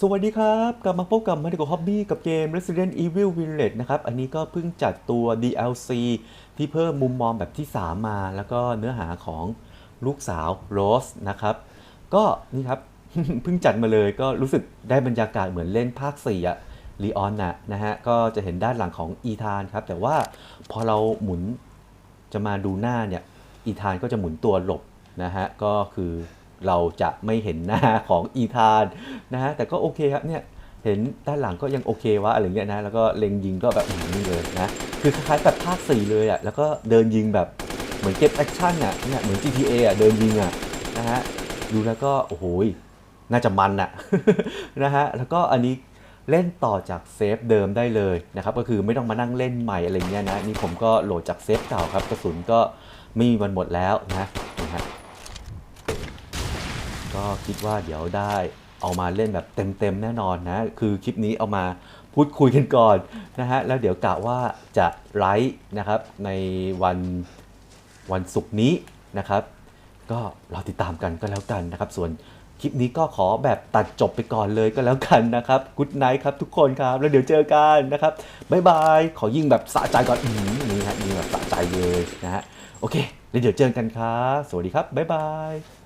สวัสดีครับ กลับมาพบกับมาริโกฮอบบี้กับเกม Resident Evil Village นะครับ อันนี้ก็เพิ่งจัดตัว DLC ที่เพิ่มมุมมองแบบที่ 3 มา แล้วก็เนื้อหาของลูกสาวโรสนะครับ ก็นี่ครับ เพิ่งจัดมาเลยก็รู้สึกได้บรรยากาศเหมือนเล่นภาค4อะลีออนน่ะนะฮะ ก็จะเห็นด้านหลังของอีธานครับ แต่ว่าพอเราหมุนจะมาดูหน้าเนี่ย อีธานก็จะหมุนตัวหลบนะฮะ ก็คือ เราจะไม่เห็นหน้าของอีธานนะฮะแต่ก็โอเคครับเนี่ยเห็นด้านหลังก็ยังโอเควะอะไรเงี้ยนะแล้วก็เล็งยิงก็แบบอืมนี่เลยนะคือคล้ายๆแบบภาค4เลยอะแล้วก็เดินยิงแบบเหมือนเก็บแอคชั่นอะเนี่ยเหมือน GTA อะเดินยิงอะนะฮะดูแล้วก็โอ้โหยน่าจะมันอะนะฮะแล้วก็อันนี้เล่นต่อจากเซฟเดิมได้เลยนะครับก็คือไม่ต้องมานั่งเล่นใหม่อะไรเงี้ยนะนี่ผมก็โหลดจากเซฟเก่าครับกระสุนก็ไม่มีวันหมดแล้วนะนะฮะ ก็คิดว่าเดี๋ยวได้เอามาเล่นแบบเต็มๆแน่นอนนะ คือคลิปนี้เอามาพูดคุยกันก่อนนะฮะ แล้วเดี๋ยวกะว่าจะไลฟ์นะครับในวันวันศุกร์นี้นะครับ ก็รอติดตามกันก็แล้วกันนะครับ ส่วนคลิปนี้ก็ขอแบบตัดจบไปก่อนเลยก็แล้วกันนะครับกุ๊ดไนท์ครับทุกคนครับ แล้วเดี๋ยวเจอกันนะครับบ๊ายบาย ขอยิงแบบสะใจก่อนอืมนี่ฮะยิงแบบสะใจเลยนะฮะ โอเค แล้วเดี๋ยวเจอกันครับ สวัสดีครับบ๊ายบาย